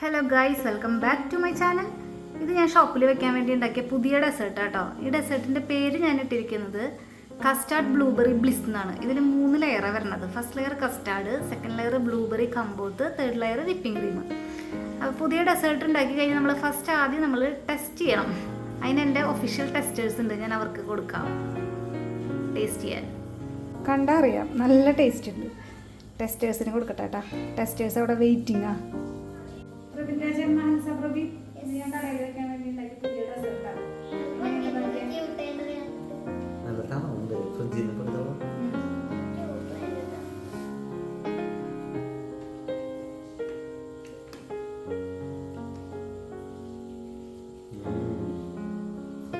Hello guys welcome back to my channel ഇത് ഞാൻ ഷോപ്പിൽ വെക്കാൻ വേണ്ടി ഉണ്ടാക്കിയ പുതിയ ഡെസേർട്ട് കേട്ടോ ഈ ഡെസേർട്ടിന്റെ പേര് ഞാൻ ഇട്ടിരിക്കുന്നത് കസ്റ്റാർഡ് ബ്ലൂബെറി ബ്ലിസ് എന്നാണ്. ഇതിൽ മൂന്ന് ലെയറാണ് വരുന്നത്. First layer custard second layer blueberry compote third layer whipping cream അപ്പോൾ പുതിയ ഡെസേർട്ട് ഉണ്ടാക്കി കഴിഞ്ഞാൽ നമ്മൾ ഫസ്റ്റ് ആദ്യം നമ്മൾ ടെസ്റ്റ് ചെയ്യണം. അതിന് എന്റെ ഒഫീഷ്യൽ ടെസ്റ്റേഴ്സ് ഉണ്ട്. ഞാൻ അവർക്ക് കൊടുക്കാം. ടേസ്റ്റ് ചെയ്യാൻ. കണ്ടറിയാം നല്ല ടേസ്റ്റ് ഉണ്ട്. ടെസ്റ്റേഴ്സിന് കൊടുക്കട്ടെ കേട്ടോ ടെസ്റ്റേഴ്സ് അവിടെ വെയിറ്റിംഗാ നല്ല തണുണ്ട് ഫ്രിഡ്ജിൽ നിന്ന് കൊടുത്തോളൂ.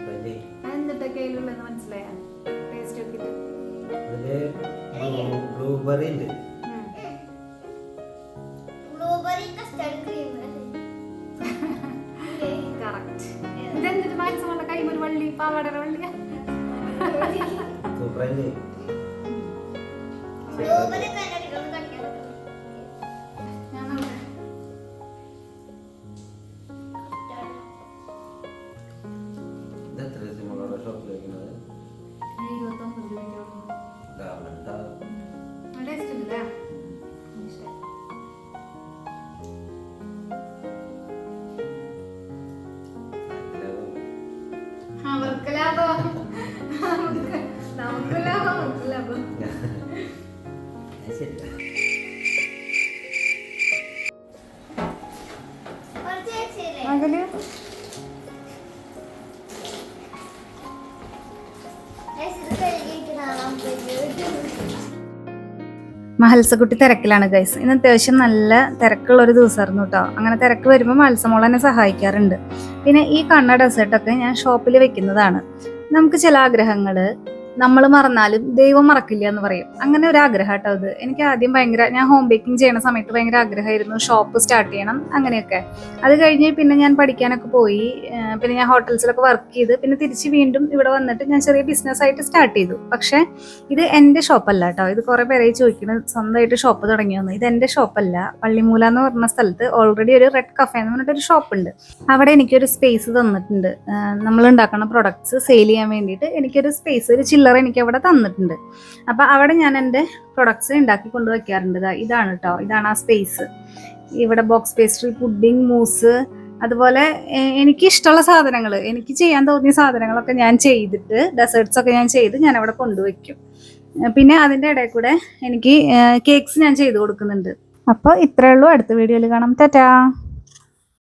അതിൽ എന്തിട്ടൊക്കെ അതിലുള്ളതെന്ന് മനസ്സിലായാ? ടേസ്റ്റ് നോക്കിയിട്ട്. അതിൽ ബ്ലൂബെറി ഉണ്ട്. ഷോപ്പിൽ വെക്കുന്നത്? വള്ളി ഇരുപത്തൊമ്പത് രൂപയ്ക്ക് കൊടുക്കുന്നു. ഗാർമെന്റ് ഉണ്ടല്ലേ? മഹത്സക്കുട്ടി തിരക്കിലാണ് ഗൈസ് ഇന്ന് അത്യാവശ്യം നല്ല തിരക്കുള്ള ഒരു ദിവസമായിരുന്നു കേട്ടോ അങ്ങനെ തിരക്ക് വരുമ്പോൾ മത്സമോൾ എന്നെ സഹായിക്കാറുണ്ട്. പിന്നെ ഈ കണ്ണ ഡെസേർട്ടൊക്കെ ഞാൻ ഷോപ്പിൽ വെക്കുന്നതാണ്. നമുക്ക് ചില ആഗ്രഹങ്ങൾ നമ്മൾ മറന്നാലും ദൈവം മറക്കില്ല എന്ന് പറയും. അങ്ങനെ ഒരു ആഗ്രഹം കേട്ടോ അത്. എനിക്ക് ആദ്യം ഭയങ്കര ഞാൻ ഹോം ബേക്കിംഗ് ചെയ്യുന്ന സമയത്ത് ഭയങ്കര ആഗ്രഹമായിരുന്നു. ഷോപ്പ് സ്റ്റാർട്ട് ചെയ്യണം അങ്ങനെയൊക്കെ. അത് കഴിഞ്ഞ് പിന്നെ ഞാൻ പഠിക്കാനൊക്കെ പോയി. പിന്നെ ഞാൻ ഹോട്ടൽസിലൊക്കെ വർക്ക് ചെയ്ത് പിന്നെ തിരിച്ച് വീണ്ടും ഇവിടെ വന്നിട്ട് ഞാൻ ചെറിയ ബിസിനസ് ആയിട്ട് സ്റ്റാർട്ട് ചെയ്തു. പക്ഷേ ഇത് എന്റെ ഷോപ്പല്ല കേട്ടോ ഇത് കുറേ പേരെ ചോദിക്കുന്നത് സ്വന്തമായിട്ട് ഷോപ്പ് തുടങ്ങിയെന്ന് ഇത് എന്റെ ഷോപ്പല്ല പള്ളിമൂല എന്ന് പറഞ്ഞ സ്ഥലത്ത് ഓൾറെഡി ഒരു റെഡ് കഫേ എന്ന് പറഞ്ഞിട്ടൊരു ഷോപ്പുണ്ട് അവിടെ എനിക്കൊരു സ്പേസ് തന്നിട്ടുണ്ട്. നമ്മൾ ഉണ്ടാക്കുന്ന പ്രൊഡക്ട്സ് സെയിൽ ചെയ്യാൻ വേണ്ടിയിട്ട് എനിക്കൊരു സ്പേസ് ഒരു ചില്ലറ എനിക്ക് അവിടെ തന്നിട്ടുണ്ട്. അപ്പോൾ അവിടെ ഞാൻ എന്റെ പ്രൊഡക്ട്സ് ഉണ്ടാക്കി കൊണ്ട് വെക്കാറുണ്ട്. ദാ ഇതാണ് കേട്ടോ ഇതാണ് ആ സ്പേസ് ഇവിടെ ബോക്സ് പേസ്ട്രി പുഡിംഗ് മൂസ് അതുപോലെ എനിക്ക് ഇഷ്ടമുള്ള സാധനങ്ങൾ എനിക്ക് ചെയ്യാൻ തോന്നിയ സാധനങ്ങളൊക്കെ ഞാൻ ചെയ്തിട്ട് ഡെസേർട്സ് ഒക്കെ ഞാൻ ചെയ്ത് ഞാൻ അവിടെ കൊണ്ടുവയ്ക്കും പിന്നെ അതിന്റെ ഇടയിൽ കൂടെ എനിക്ക് കേക്ക്സ് ഞാൻ ചെയ്ത് കൊടുക്കുന്നുണ്ട്. അപ്പോൾ ഇത്രയേ ഉള്ളൂ. അടുത്ത വീഡിയോയിൽ കാണാം. ടാറ്റാ.